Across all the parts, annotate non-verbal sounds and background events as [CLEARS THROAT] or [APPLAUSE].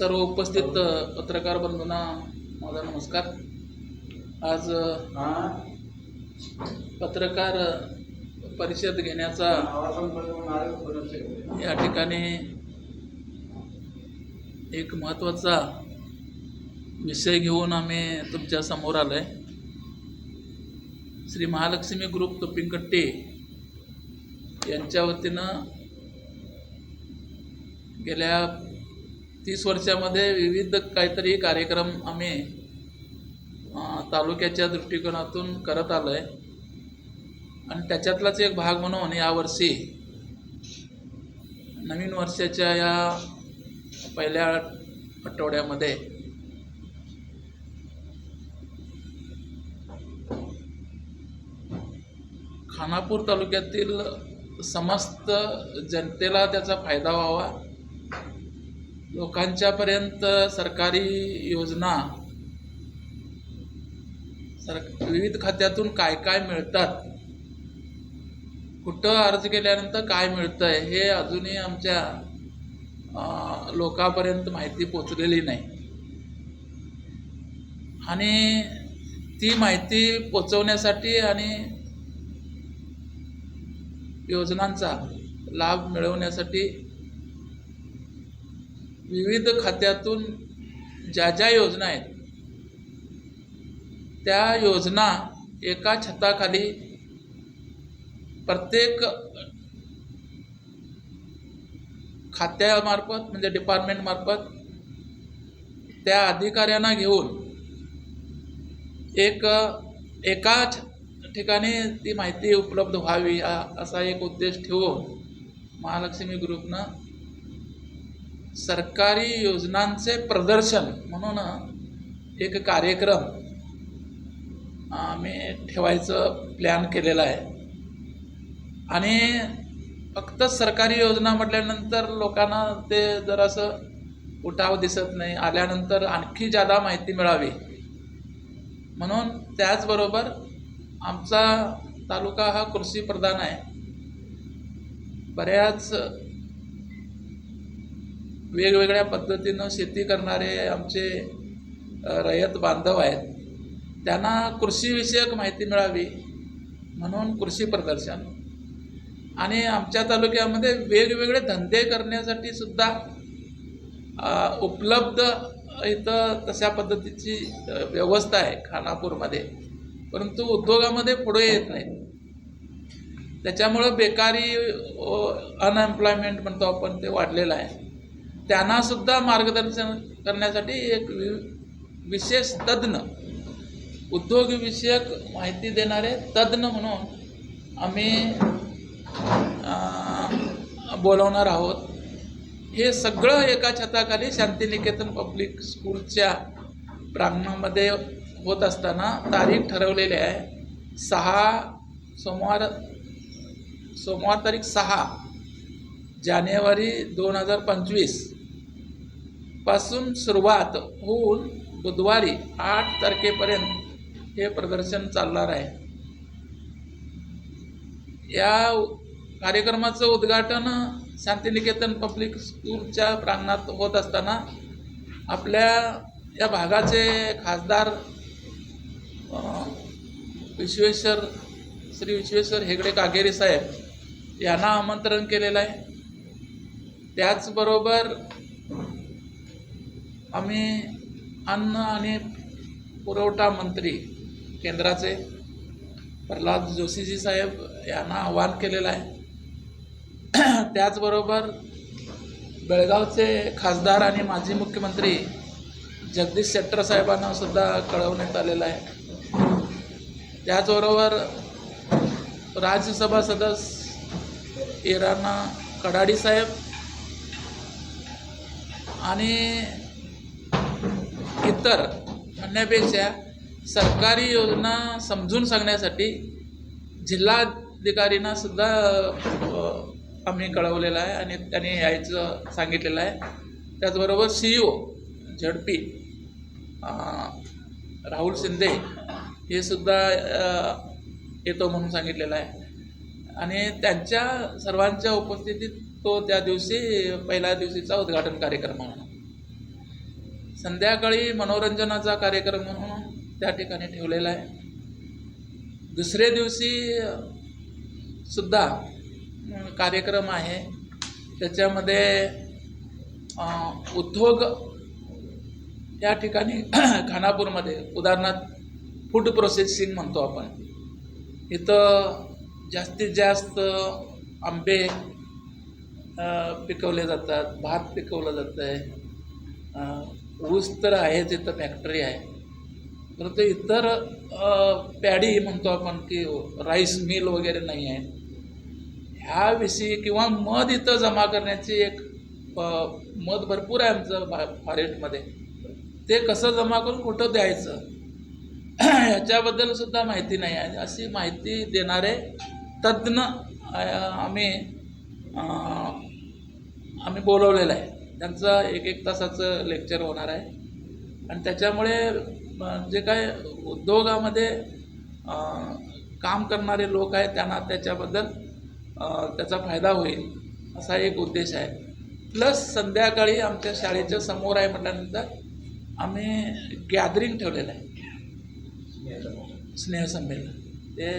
सर्व उपस्थित पत्रकार बंधूंना माझा नमस्कार. आज पत्रकार परिषद घेण्याचा या ठिकाणी एक महत्त्वाचा विषय घेऊन आम्ही तुमच्यासमोर आलो आहे श्री महालक्ष्मी ग्रुप तुपिंकट्टी यांच्या वतीनं गेल्या तीस वर्षामध्ये विविध काहीतरी कार्यक्रम आम्ही तालुक्याच्या दृष्टिकोनातून करत आलो आहे आणि त्याच्यातलाच एक भाग म्हणून यावर्षी नवीन वर्षाच्या या पहिल्या आठवड्यामध्ये खानापूर तालुक्यातील समस्त जनतेला त्याचा फायदा व्हावा. लोकांच्यापर्यंत सरकारी योजना सर विविध खात्यातून काय काय मिळतात? कुठं अर्ज केल्यानंतर काय मिळतं आहे हे अजूनही आमच्या लोकांपर्यंत माहिती पोचलेली नाही. आणि ती माहिती पोचवण्यासाठी आणि योजनांचा लाभ मिळवण्यासाठी विविध खात्यातून ज्या ज्या योजना आहेत त्या योजना एका छताखाली प्रत्येक खात्यामार्फत म्हणजे डिपार्टमेंटमार्फत त्या अधिकाऱ्यांना घेऊन एक एका छ- ठिकाणी ती माहिती उपलब्ध व्हावी असा एक उद्देश ठेवून महालक्ष्मी ग्रुपनं सरकारी योजनांचे प्रदर्शन म्हणून एक कार्यक्रम आम्ही ठेवायचं प्लॅन केलेला आहे. आणि फक्त सरकारी योजना म्हटल्यानंतर लोकांना ते जरासं उठाव दिसत नाही. आल्यानंतर आणखी जादा माहिती मिळावी. म्हणून त्याचबरोबर आमचा तालुका हा कृषीप्रधान आहे. बऱ्याच वेगवेगळ्या पद्धतीनं शेती करणारे आमचे रयत बांधव आहेत. त्यांना कृषीविषयक माहिती मिळावी म्हणून कृषी प्रदर्शन. आणि आमच्या तालुक्यामध्ये वेगवेगळे धंदे करण्यासाठी सुद्धा उपलब्ध इथं तशा पद्धतीची व्यवस्था आहे खानापूरमध्ये. परंतु उद्योगामध्ये पुढे येत नाही. त्याच्यामुळं बेकारी अनएम्प्लॉयमेंट म्हणतो आपण ते वाढलेलं आहे. त्यांनासुद्धा मार्गदर्शन करण्यासाठी एक वि- विशेष तज्ज्ञ उद्योगविषयक माहिती देणारे तज्ज्ञ म्हणून आम्ही बोलवणार आहोत. हे सगळं एका छताखाली शांतिनिकेतन पब्लिक स्कूलच्या प्रांगणामध्ये होत असताना तारीख ठरवलेली आहे. सहा सोमवार सोमवार तारीख सहा जानेवारी दोन हजार पंचवीस. पासून सुरुवात होऊन बुधवारी आठ तारखेपर्यंत हे प्रदर्शन चालणार आहे. या कार्यक्रमाचं उद्घाटन शांतिनिकेतन पब्लिक स्कूलच्या प्रांगणात होत असताना आपल्या या भागाचे खासदार विश्वेश्वर श्री विश्वेश्वर हेगडे कागेरी साहेब यांना आमंत्रण केलेलं आहे. त्याचबरोबर आम्ही अन्न आणि पुरवठा मंत्री केंद्राचे. प्रल्हाद जोशीजी साहेब यांना आवाहन केलेलं आहे. [CLEARS THROAT] त्याचबरोबर बेळगावचे खासदार आणि माजी मुख्यमंत्री जगदीश शेट्टर साहेबांना सुद्धा कळवण्यात आलेलं आहे. त्याचबरोबर राज्यसभा सदस्य इराणा कडाडी साहेब आणि इतर म्हणण्यापेक्षा सरकारी योजना समजून सांगण्यासाठी जिल्हाधिकारींना सुद्धा आम्ही कळवलेलं आहे आणि त्यांनी यायचं सांगितलेलं आहे. त्याचबरोबर सी ई ओ झडपी राहुल शिंदे हे सुद्धा येतो म्हणून सांगितलेलं आहे. आणि त्यांच्या सर्वांच्या उपस्थितीत तो त्या दिवशी पहिल्या दिवशीचा उद्घाटन कार्यक्रम होणार संध्याकाळी मनोरंजनाचा कार्यक्रम म्हणून त्या ठिकाणी ठेवलेला आहे. दुसऱ्या दिवशी सुद्धा कार्यक्रम आहे. त्याच्यामध्ये उद्योग या ठिकाणी [CLEARS THROAT] खानापूरमध्ये उदाहरणार्थ फूड प्रोसेसिंग म्हणतो आपण. इथं जास्तीत जास्त आंबे पिकवले जातात भात पिकवलं जातं आहे ऊस तर आहेच इथं फॅक्टरी आहे. परंतु इतर पॅडी म्हणतो आपण की राईस मिल वगैरे नाही आहे. ह्याविषयी किंवा मध इथं जमा करण्याची एक मध भरपूर आहे आमचं भा फॉरेस्टमध्ये ते कसं जमा करून कुठं द्यायचं? [CLEARS THROAT] ह्याच्याबद्दल सुद्धा माहिती नाही आहे अशी माहिती देणारे तज्ज्ञ आम्ही आम्ही बोलवलेलं आहे. त्यांचं एक एक तासाचं लेक्चर होणार आहे. आणि त्याच्यामुळे जे काय उद्योगामध्ये काम करणारे लोक आहेत त्यांना त्याच्याबद्दल त्याचा फायदा होईल असा एक उद्देश आहे. प्लस संध्याकाळी आमच्या शाळेच्या समोर आहे म्हटल्यानंतर आम्ही गॅदरिंग ठेवलेलं आहे. स्नेहसंमेलन ते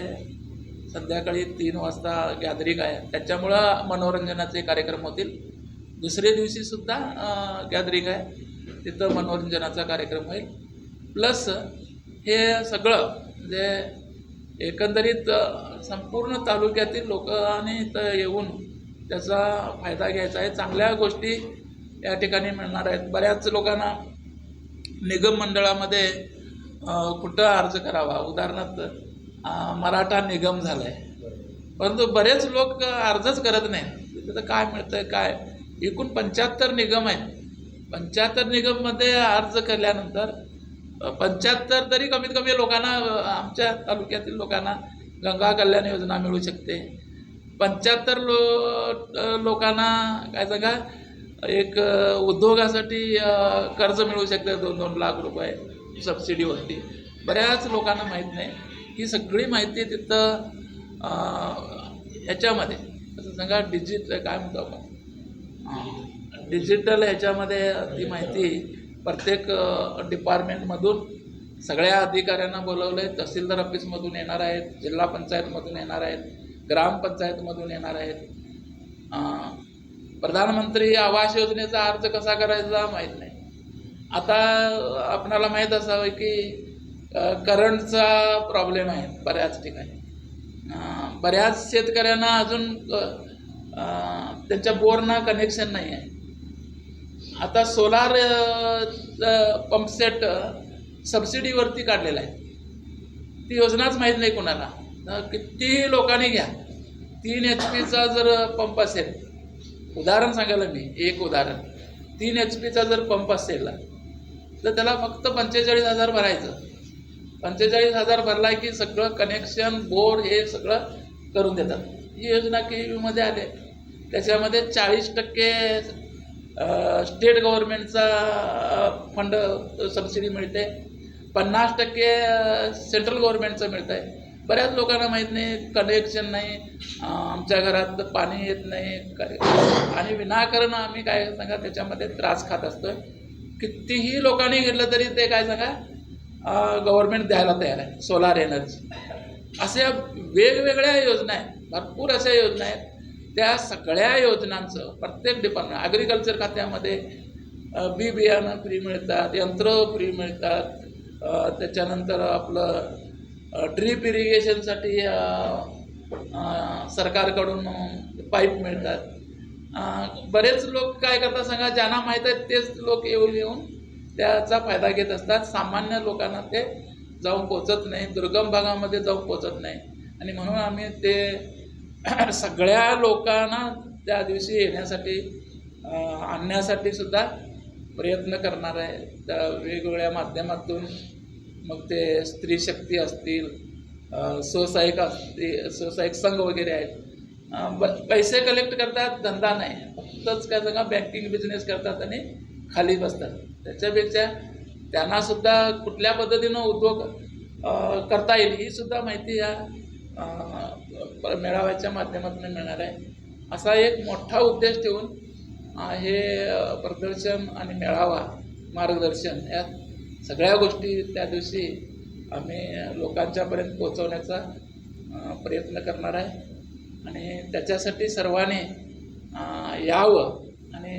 संध्याकाळी तीन वाजता गॅदरिंग आहे. त्याच्यामुळं मनोरंजनाचे कार्यक्रम होतील. दुसऱ्या दिवशीसुद्धा गॅदरिंग आहे. तिथं मनोरंजनाचा कार्यक्रम होईल. प्लस हे सगळं म्हणजे एकंदरीत संपूर्ण तालुक्यातील लोकांनी इथं येऊन त्याचा फायदा घ्यायचा आहे. चांगल्या गोष्टी या ठिकाणी मिळणार आहेत. बऱ्याच लोकांना निगम मंडळामध्ये कुठं अर्ज करावा? उदाहरणार्थ मराठा निगम झाला आहे परंतु बरेच लोक अर्जच करत नाही तिथं काय मिळतं काय? एकूण पंच्याहत्तर निगम आहेत. पंच्याहत्तर निगममध्ये अर्ज केल्यानंतर पंच्याहत्तर तरी कमीत कमी लोकांना आमच्या तालुक्यातील लोकांना गंगा कल्याण योजना मिळू शकते. पंच्याहत्तर लो लोकांना काय सांगा एक उद्योगासाठी कर्ज मिळू शकते दोन दोन लाख रुपये सबसिडीवरती बऱ्याच लोकांना माहीत नाही. ही सगळी माहिती तिथं ह्याच्यामध्ये असं सांगा डिजिट काय म्हणतो आपण? डिजिटल ह्याच्यामध्ये ती माहिती प्रत्येक डिपार्टमेंटमधून सगळ्या अधिकाऱ्यांना बोलवलं आहे तहसीलदार ऑफिसमधून येणार आहेत जिल्हा पंचायतमधून येणार आहेत ग्रामपंचायतमधून येणार आहेत. प्रधानमंत्री आवास योजनेचा अर्ज कसा करायचा माहीत नाही. आता आपणाला माहीत असावं की करंटचा प्रॉब्लेम आहे बऱ्याच ठिकाणी. बऱ्याच शेतकऱ्यांना अजून त्यांच्या बोरना कनेक्शन नाही आहे आता सोलार पंपसेट सबसिडीवरती काढलेला आहे. ती योजनाच माहीत नाही कोणाला. कितीही किती लोकांनी घ्या. तीन एच पीचा जर पंप असेल उदाहरण सांगायला मी एक उदाहरण. तीन एच पीचा जर पंप असेल तर त्याला फक्त पंचेचाळीस हजार भरायचं. पंचेचाळीस हजार भरला की सगळं कनेक्शन बोर हे सगळं करून देतात. ही योजना के आले त्याच्यामध्ये चाळीस टक्के स्टेट गव्हर्मेंटचा फंड सबसिडी मिळते. पन्नास टक्के सेंट्रल गव्हर्मेंटचं मिळतं आहे बऱ्याच लोकांना माहीत नाही कनेक्शन नाही आमच्या घरात पाणी येत नाही काय आणि विनाकारण आम्ही काय सांगा त्याच्यामध्ये त्रास खात असतोय. कितीही लोकांनी घेतलं तरी ते काय सांगा गव्हर्मेंट द्यायला तयार आहे. सोलार एनर्जी अशा वेगवेगळ्या योजना आहेत. भरपूर अशा योजना आहेत. त्या सगळ्या योजनांचं प्रत्येक डिपार्टमेंट ॲग्रिकल्चर खात्यामध्ये बी बियाणं फ्री मिळतात यंत्र फ्री मिळतात त्याच्यानंतर आपलं ड्रीप इरिगेशनसाठी सरकारकडून पाईप मिळतात. बरेच लोक काय करतात सांगा ज्यांना माहीत आहेत तेच लोक येऊन येऊन त्याचा फायदा घेत असतात. सामान्य लोकांना ते जाऊन पोचत नाही दुर्गम भागामध्ये जाऊन पोचत नाही. आणि म्हणून आम्ही ते [CLEARS THROAT] सगळ्या लोकांना त्या दिवशी येण्यासाठी आणण्यासाठी सुद्धा प्रयत्न करणार आहे. त्या वेगवेगळ्या माध्यमातून मग ते स्त्री शक्ती असतील अ, असतील स्वसहायक संघ वगैरे आहेत. ब- पैसे कलेक्ट करतात धंदा नाही. फक्तच काय सांगा बँकिंग बिझनेस करतात आणि खाली बसतात. त्याच्यापेक्षा त्यांनासुद्धा कुठल्या पद्धतीनं उद्योग करता येईल ही सुद्धा माहिती या मेळाव्याच्या माध्यमातून मिळणार आहे. असा एक मोठा उद्देश ठेवून हे प्रदर्शन आणि मेळावा मार्गदर्शन या सगळ्या गोष्टी त्या दिवशी आम्ही लोकांच्यापर्यंत पोचवण्याचा प्रयत्न करणार आहे. आणि त्याच्यासाठी सर्वांनी यावं आणि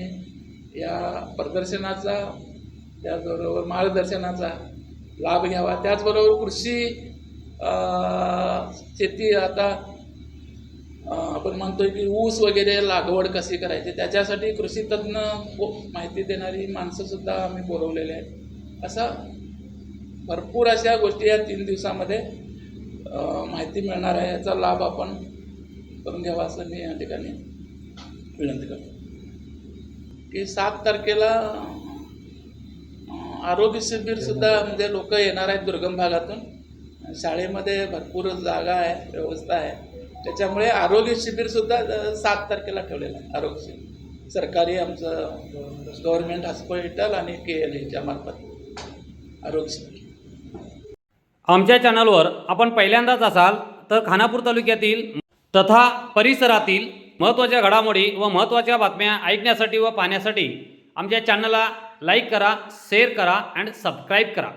या प्रदर्शनाचा त्याचबरोबर मार्गदर्शनाचा लाभ घ्यावा. त्याचबरोबर कृषी शेती आता आपण म्हणतोय की ऊस वगैरे लागवड कशी करायची त्याच्यासाठी कृषी तज्ज्ञ माहिती देणारी माणसंसुद्धा आम्ही बोलवलेले आहेत. असा भरपूर अशा गोष्टी या तीन दिवसामध्ये माहिती मिळणार आहे. याचा लाभ आपण करून घ्यावा असं मी या ठिकाणी विनंती करतो. की सात तारखेला आरोग्य शिबिरसुद्धा म्हणजे लोक येणार आहेत दुर्गम भागातून. शाळेमध्ये भरपूर जागा आहे व्यवस्था आहे. त्याच्यामुळे आरोग्य शिबिरसुद्धा सात तारखेला ठेवलेलं आहे आरोग्य शिबिर. सरकारी आमचं गव्हर्मेंट हॉस्पिटल आणि के एल एच्या मार्फत आरोग्य शिबिर. आमच्या चॅनलवर आपण पहिल्यांदाच असाल तर खानापूर तालुक्यातील तथा परिसरातील महत्त्वाच्या घडामोडी व महत्त्वाच्या बातम्या ऐकण्यासाठी व पाहण्यासाठी आमच्या चॅनलला लाईक करा शेअर करा अँड सबस्क्राईब करा.